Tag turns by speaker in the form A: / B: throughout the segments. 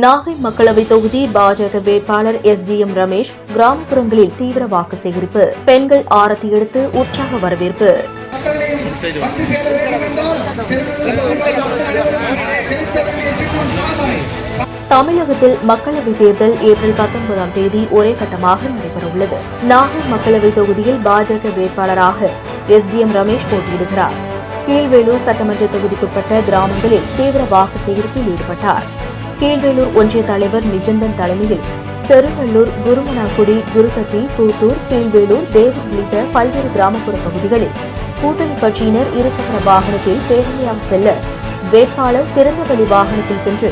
A: நாகை மக்களவை தொகுதி பாஜக வேட்பாளர் எஸ் ஜி எம் ரமேஷ் கிராமப்புறங்களில் தீவிர வாக்கு சேகரிப்பு. பெண்கள் ஆரத்தி எடுத்து உற்சாக வரவேற்பு. தமிழகத்தில் மக்களவைத் தேர்தல் ஏப்ரல் பத்தொன்பதாம் தேதி ஒரே கட்டமாக நடைபெறவுள்ளது. நாகை மக்களவைத் தொகுதியில் பாஜக வேட்பாளராக எஸ் டி எம் ரமேஷ் போட்டியிடுகிறார். கீழ்வேலூர் சட்டமன்ற தொகுதிக்குட்பட்ட கிராமங்களில் தீவிர வாக்கு சேகரிப்பில் ஈடுபட்டார். கீழ்வேலூர் ஒன்றிய தலைவர் நிஜந்தன் தலைமையில் செருவள்ளூர் குருமனாக்குடி குருகத்தி கூத்தூர் கீழ்வேலூர் தேவர் உள்ளிட்ட பல்வேறு கிராமப்புற பகுதிகளில் கூட்டணி கட்சியினர் இருசக்கர வாகனத்தில் பேரணியாக செல்ல வேட்பாளர் திறந்தவெளி வாகனத்தில் சென்று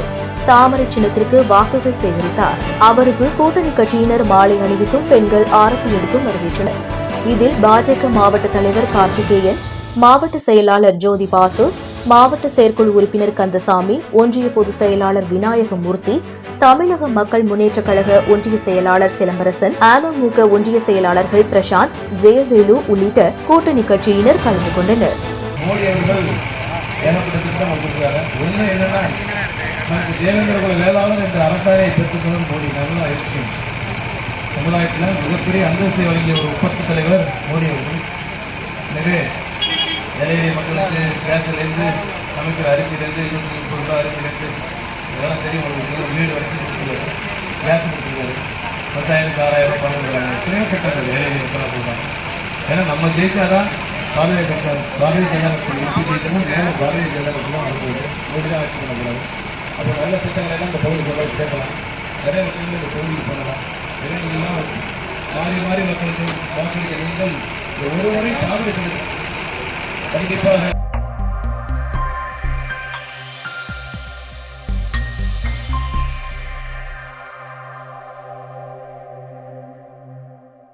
A: தாமரை சின்னத்திற்கு வாக்குகள் சேகரித்தார். அவருக்கு கூட்டணி கட்சியினர் மாலை அணிவித்தும் பெண்கள் ஆரத்தி எடுத்தும் வரவேற்றனர். இதில் பாஜக மாவட்ட தலைவர் கார்த்திகேயன் மாவட்ட செயலாளர் ஜோதி பாசு மாவட்ட செயற்குழு உறுப்பினர் கந்தசாமி ஒன்றிய பொதுச் செயலாளர் விநாயகமூர்த்தி தமிழக மக்கள் முன்னேற்றக் கழக ஒன்றிய செயலாளர் சிலம்பரசன் அமமுக ஒன்றிய செயலாளர்கள் பிரசாந்த் ஜெயவேலு உள்ளிட்ட கூட்டணி கட்சியினர் கலந்து கொண்டனர்.
B: மோடி சமுதாயத்தில் மிகப்பெரிய அந்தஸ்தை வழங்கிய ஒரு உற்பத்தி தலைவர் மோடி அவர்கள். எனவே கேஸ்லேருந்து சமைக்கிற அரிசியிலேருந்து இருபத்தி முப்பது ரூபாய் அரிசியிலேருந்து இதெல்லாம் தெரியும் உங்களுக்கு. வீடு வரைக்கும் கொடுத்துருக்காரு. கேஸ் கொடுத்துருக்காரு. விவசாயிகளுக்கு ஆறாயிரம் ரூபாய் கொடுக்குறாங்க. எத்தனையோ திட்டங்கள் ஏழை எளிய கொடுக்குறாங்க ஏன்னா நம்ம ஜெயிச்சாதான் பாரதிய ஜனதா பாரதிய ஜனதா கட்சி எப்படி ஜெயிக்கணும் நேரம் பாரதிய ஜனதா கட்சி தான் வரப்போகுது. தான் ஆட்சி பண்ணக்கூடாது. அப்போ நல்ல திட்டங்கள் எல்லாம் இந்த பகுதிக்கு போய் சேர்க்கலாம். நிறைய விஷயங்கள் இந்த பகுதிக்கு பண்ணலாம். எனவே மாறி மாறி மக்களுக்கு வாக்களிக்க நீங்கள் ஒரு முறை காங்கிரஸ் கண்டிப்பாக